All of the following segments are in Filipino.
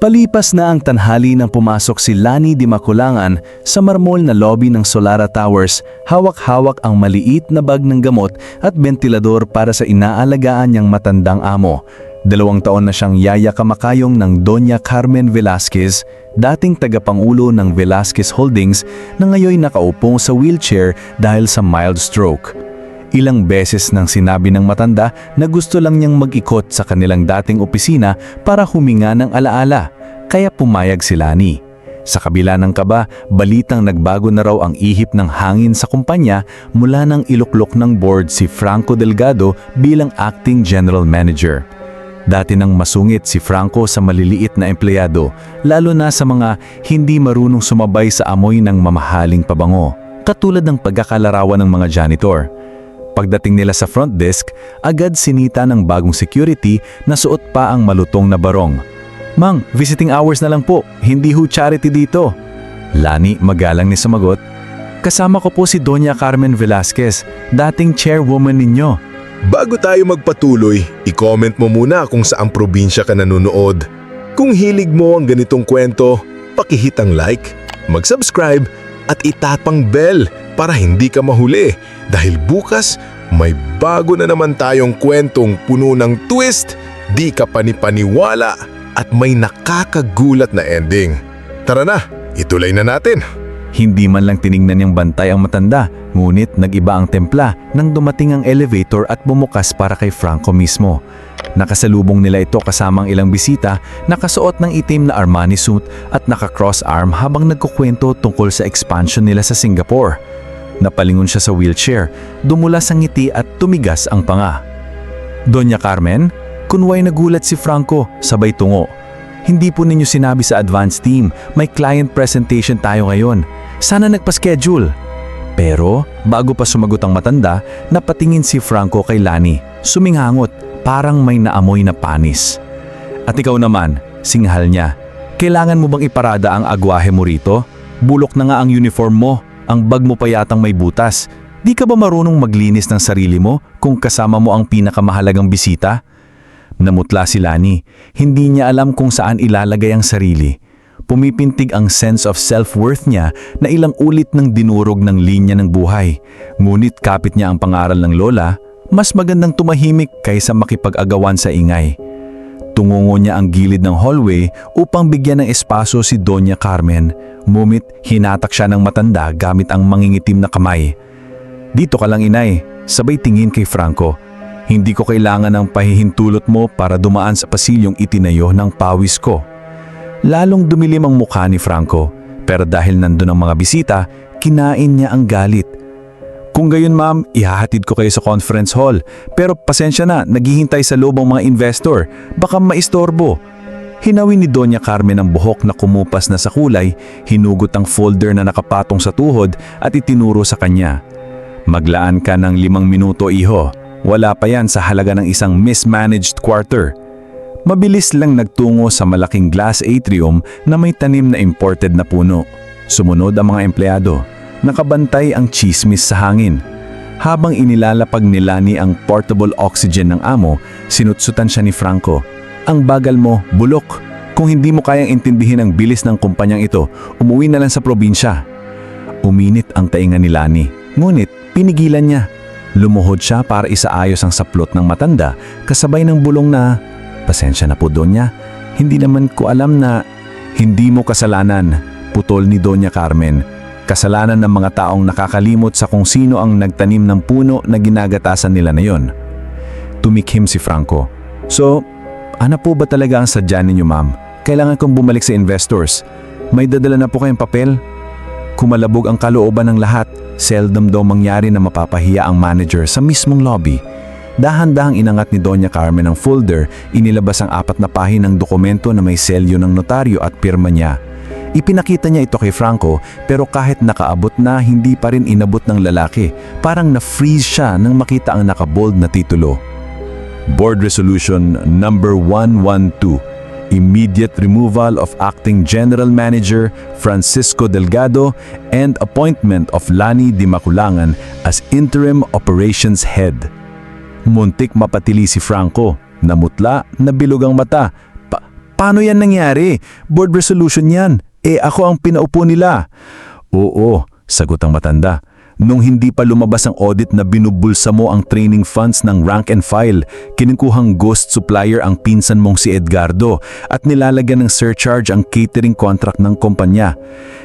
Palipas na ang tanghali nang pumasok si Lani Di Makulangan sa marmol na lobby ng Solara Towers, hawak-hawak ang maliit na bag ng gamot at ventilador para sa inaalagaan niyang matandang amo. Dalawang taon na siyang yaya kamakayong ng Doña Carmen Velasquez, dating tagapangulo ng Velasquez Holdings na ngayon nakaupong sa wheelchair dahil sa mild stroke. Ilang beses nang sinabi ng matanda na gusto lang niyang mag-ikot sa kanilang dating opisina para huminga ng alaala, kaya pumayag si Lani. Sa kabila ng kaba, balitang nagbago na raw ang ihip ng hangin sa kumpanya mula ng iluklok ng board si Franco Delgado bilang acting general manager. Dati nang masungit si Franco sa maliliit na empleyado, lalo na sa mga hindi marunong sumabay sa amoy ng mamahaling pabango, katulad ng pagkakalarawan ng mga janitor. Pagdating nila sa front desk, agad sinita ng bagong security na suot pa ang malutong na barong. Mang, visiting hours na lang po, hindi ho charity dito. Lani magalang ni sumagot, Kasama ko po si Doña Carmen Velasquez, dating chairwoman ninyo. Bago tayo magpatuloy, i-comment mo muna kung saang probinsya ka nanonood. Kung hilig mo ang ganitong kwento, pakihit ang like, mag-subscribe at itapang bell para hindi ka mahuli dahil bukas may bago na naman tayong kwentong puno ng twist, di ka panipaniwala at may nakakagulat na ending. Tara na, ituloy na natin. Hindi man lang tiningnan niyang bantay ang matanda, ngunit nag-iba ang templa nang dumating ang elevator at bumukas para kay Franco mismo. Nakasalubong nila ito kasamang ilang bisita, nakasuot ng itim na Armani suit at naka-cross arm habang nagkukwento tungkol sa expansion nila sa Singapore. Napalingon siya sa wheelchair, dumulas ang ngiti at tumigas ang panga. Doña Carmen, kunway nagulat si Franco, sabay tungo. Hindi po ninyo sinabi sa advance team, may client presentation tayo ngayon. Sana nagpa-schedule. Pero bago pa sumagot ang matanda, napatingin si Franco kay Lani. Sumingangot, parang may naamoy na panis. At ikaw naman, singhal niya. Kailangan mo bang iparada ang agwahe mo rito? Bulok na nga ang uniform mo, ang bag mo pa yatang may butas. Di ka ba marunong maglinis ng sarili mo kung kasama mo ang pinakamahalagang bisita? Namutla si Lani. Hindi niya alam kung saan ilalagay ang sarili. Pumipintig ang sense of self-worth niya na ilang ulit ng dinurog ng linya ng buhay. Ngunit kapit niya ang pangaral ng lola, mas magandang tumahimik kaysa makipag-agawan sa ingay. Tungungo niya ang gilid ng hallway upang bigyan ng espaso si Doña Carmen. Mumit, hinatak siya ng matanda gamit ang mangingitim na kamay. Dito ka lang inay, sabay tingin kay Franco. Hindi ko kailangan ng pahihintulot mo para dumaan sa pasilyong itinayo ng pawis ko. Lalong dumilim ang mukha ni Franco, pero dahil nandun ang mga bisita, kinain niya ang galit. Kung gayon ma'am, ihahatid ko kayo sa conference hall. Pero pasensya na, naghihintay sa loob ang mga investor. Baka maistorbo. Hinawin ni Doña Carmen ang buhok na kumupas na sa kulay, hinugot ang folder na nakapatong sa tuhod at itinuro sa kanya. Maglaan ka ng limang minuto iho. Wala pa yan sa halaga ng isang mismanaged quarter. Mabilis lang nagtungo sa malaking glass atrium na may tanim na imported na puno. Sumunod ang mga empleyado. Nakabantay ang chismis sa hangin. Habang inilalapag ni Lani ang portable oxygen ng amo, sinutsutan siya ni Franco. Ang bagal mo, bulok. Kung hindi mo kayang intindihin ang bilis ng kumpanyang ito, umuwi na lang sa probinsya. Uminit ang tainga ni Lani, ngunit pinigilan niya. Lumuhod siya para isaayos ang saplot ng matanda kasabay ng bulong na, Pasensya na po Donya, hindi naman ko alam na hindi mo kasalanan, putol ni Donya Carmen. Kasalanan ng mga taong nakakalimot sa kung sino ang nagtanim ng puno na ginagatasan nila na yon. Tumikhim si Franco. So, ano po ba talaga ang sadya ninyo ma'am? Kailangan kong bumalik sa investors. May dadala na po kayong papel? Kumalabog ang kalooban ng lahat, seldom daw mangyari na mapapahiya ang manager sa mismong lobby. Dahan-dahang inangat ni Doña Carmen ang folder, inilabas ang apat na pahinang dokumento na may selyo ng notaryo at pirma niya. Ipinakita niya ito kay Franco pero kahit nakaabot na hindi pa rin inabot ng lalaki. Parang na-freeze siya nang makita ang nakabold na titulo. Board Resolution Number 112 Immediate removal of Acting General Manager Francisco Delgado and appointment of Lani Di Maculangan as Interim Operations Head. Muntik mapatili si Franco, namutla, nabilog ang mata. Pa Paano yan nangyari? Board resolution yan. Eh ako ang pinaupo nila. Oo, sagot ang matanda. Nung hindi pa lumabas ang audit na binubulsa mo ang training funds ng rank and file, kinukuhang ghost supplier ang pinsan mong si Edgardo at nilalagyan ng surcharge ang catering contract ng kumpanya.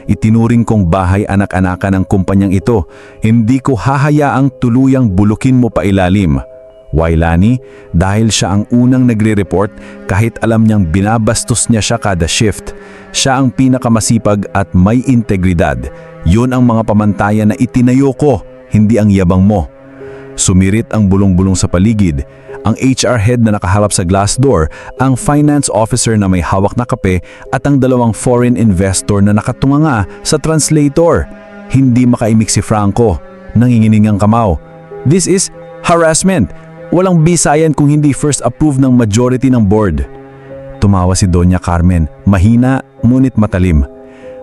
Itinuring kong bahay anak-anakan ng kumpanyang ito. Hindi ko hahayaang tuluyang bulukin mo pa ilalim. Wailani, dahil siya ang unang nagre-report kahit alam niyang binabastos niya siya kada shift. Siya ang pinakamasipag at may integridad. Yun ang mga pamantayan na itinayo ko, hindi ang yabang mo. Sumirit ang bulong-bulong sa paligid. Ang HR head na nakaharap sa glass door, ang finance officer na may hawak na kape at ang dalawang foreign investor na nakatunganga sa translator. Hindi makaimik si Franco. Nanginginig ang kamao. This is harassment. Walang bisayan kung hindi first approved ng majority ng board. Tumawa si Doña Carmen, mahina ngunit matalim.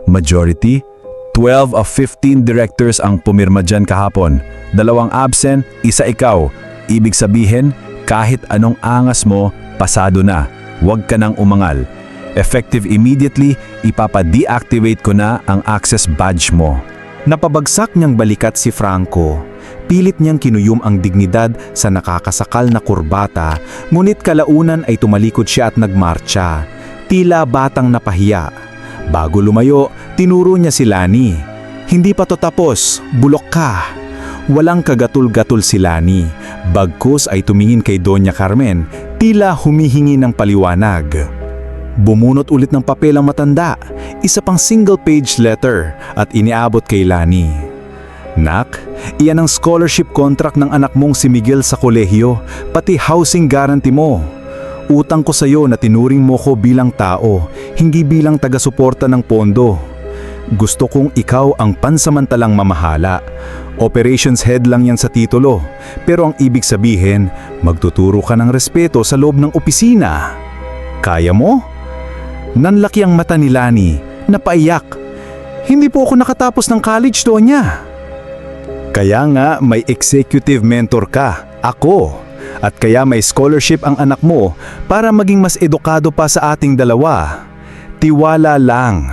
Majority? 12 of 15 directors ang pumirma dyan kahapon. Dalawang absent, isa ikaw. Ibig sabihin, kahit anong angas mo, pasado na. Huwag ka nang umangal. Effective immediately, ipapa-deactivate ko na ang access badge mo. Napabagsak niyang balikat si Franco. Pilit niyang kinuyom ang dignidad sa nakakasakal na kurbata, ngunit kalaunan ay tumalikod siya at nagmarcha. Tila batang napahiya. Bago lumayo, tinuro niya si Lani. Hindi pa to tapos, bulok ka. Walang kagatul-gatul si Lani. Bagkus ay tumingin kay Doña Carmen, tila humihingi ng paliwanag. Bumunot ulit ng papel ang matanda, isa pang single-page letter at iniabot kay Lani. Nak, iyan ang scholarship contract ng anak mong si Miguel sa kolehiyo, pati housing guarantee mo. Utang ko sa iyo na tinuring mo ko bilang tao, hindi bilang taga-suporta ng pondo. Gusto kong ikaw ang pansamantalang mamahala. Operations head lang yan sa titulo, pero ang ibig sabihin, magtuturo ka ng respeto sa loob ng opisina. Kaya mo? Nanlaki ang mata ni Lani, napaiyak. Hindi po ako nakatapos ng college doon niya. Kaya nga may executive mentor ka, ako. At kaya may scholarship ang anak mo para maging mas edukado pa sa ating dalawa. Tiwala lang.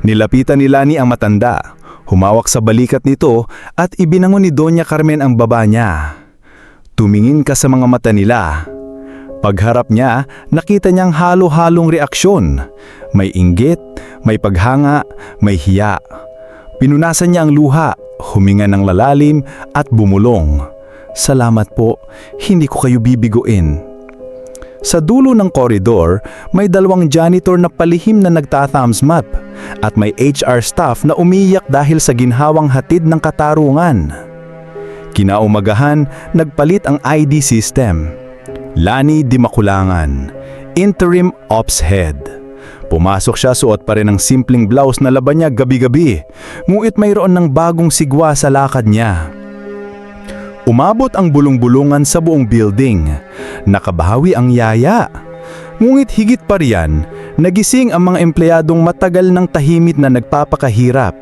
Nilapitan ni Lani ang matanda, humawak sa balikat nito at ibinangon ni Doña Carmen ang baba niya. Tumingin ka sa mga mata nila. Pagharap niya, nakita niyang halo-halong reaksyon. May inggit, may paghanga, may hiya. Pinunasan niya ang luha, huminga ng lalalim at bumulong. Salamat po, hindi ko kayo bibiguin. Sa dulo ng koridor, may dalawang janitor na palihim na nagta-thumbs up at may HR staff na umiyak dahil sa ginhawang hatid ng katarungan. Kinaumagahan, nagpalit ang ID system. Lani Dimakulangan, Interim Ops Head. Pumasok siya suot pa rin ang simpleng blouse na laban niya gabi-gabi, ngunit mayroon ng bagong sigwa sa lakad niya. Umabot ang bulong-bulungan sa buong building. Nakabahawi ang yaya. Ngunit higit pa riyan, nagising ang mga empleyadong matagal ng tahimit na nagpapakahirap.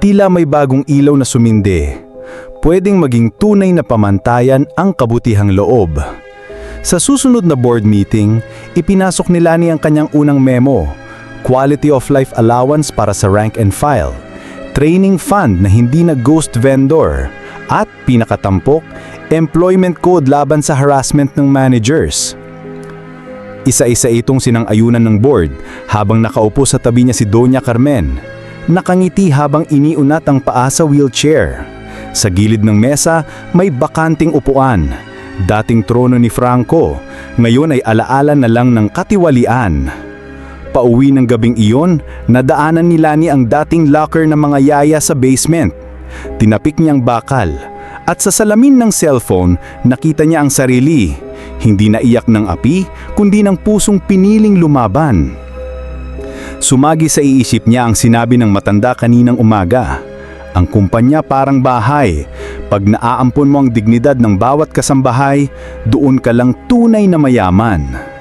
Tila may bagong ilaw na sumindi. Pwedeng maging tunay na pamantayan ang kabutihang loob. Sa susunod na board meeting, ipinasok ni Lani ang kanyang unang memo, Quality of Life Allowance para sa rank and file, Training Fund na hindi na ghost vendor, at pinakatampok, Employment Code laban sa harassment ng managers. Isa-isa itong sinang-ayunan ng board habang nakaupo sa tabi niya si Doña Carmen. Nakangiti habang iniunat ang paa sa wheelchair. Sa gilid ng mesa, may bakanting upuan. Dating trono ni Franco, ngayon ay alaala na lang ng katiwalian. Pauwi ng gabing iyon, nadaanan ni Lani ang dating locker ng mga yaya sa basement. Tinapik niyang bakal at sa salamin ng cellphone nakita niya ang sarili. Hindi naiyak ng api kundi ng pusong piniling lumaban. Sumagi sa iisip niya ang sinabi ng matanda kaninang umaga. Ang kumpanya parang bahay. Pag naaampon mo ang dignidad ng bawat kasambahay, doon ka lang tunay na mayaman.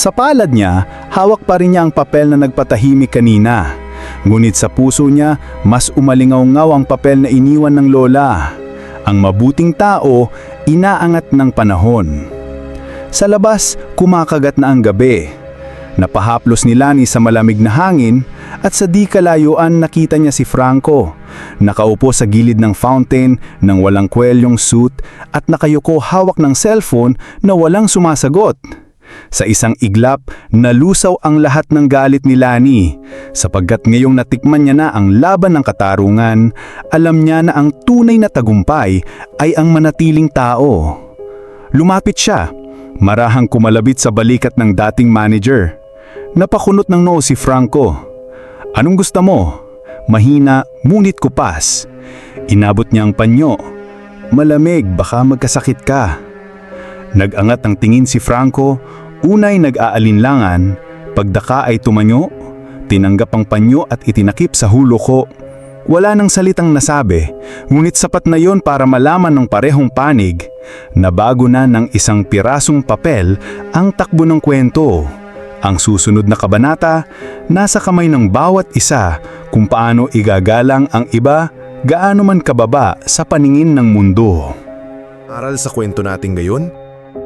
Sa palad niya, hawak pa rin niya ang papel na nagpatahimik kanina. Ngunit sa puso niya, mas umalingaw-ngaw ang papel na iniwan ng lola. Ang mabuting tao, inaangat ng panahon. Sa labas, kumakagat na ang gabi. Napahaplos ni Lani sa malamig na hangin at sa di kalayuan nakita niya si Franco. Nakaupo sa gilid ng fountain ng walang kwelyong suit at nakayuko hawak ng cellphone na walang sumasagot. Sa isang iglap, nalusaw ang lahat ng galit ni Lani. Sapagkat ngayong natikman niya na ang laban ng katarungan, alam niya na ang tunay na tagumpay ay ang manatiling tao. Lumapit siya, marahang kumalabit sa balikat ng dating manager. Napakunot ng noo si Franco. Anong gusto mo? Mahina, ngunit kupas. Inabot niya ang panyo. Malamig, baka magkasakit ka. Nag-angat ang tingin si Franco, unay nag-aalinlangan, pagdaka ay tumanyo, tinanggap ang panyo at itinakip sa hulo ko. Wala nang salitang nasabi, ngunit sapat na yon para malaman ng parehong panig na bago na ng isang pirasong papel ang takbo ng kwento. Ang susunod na kabanata, nasa kamay ng bawat isa kung paano igagalang ang iba gaano man kababa sa paningin ng mundo. Aral sa kwento natin ngayon?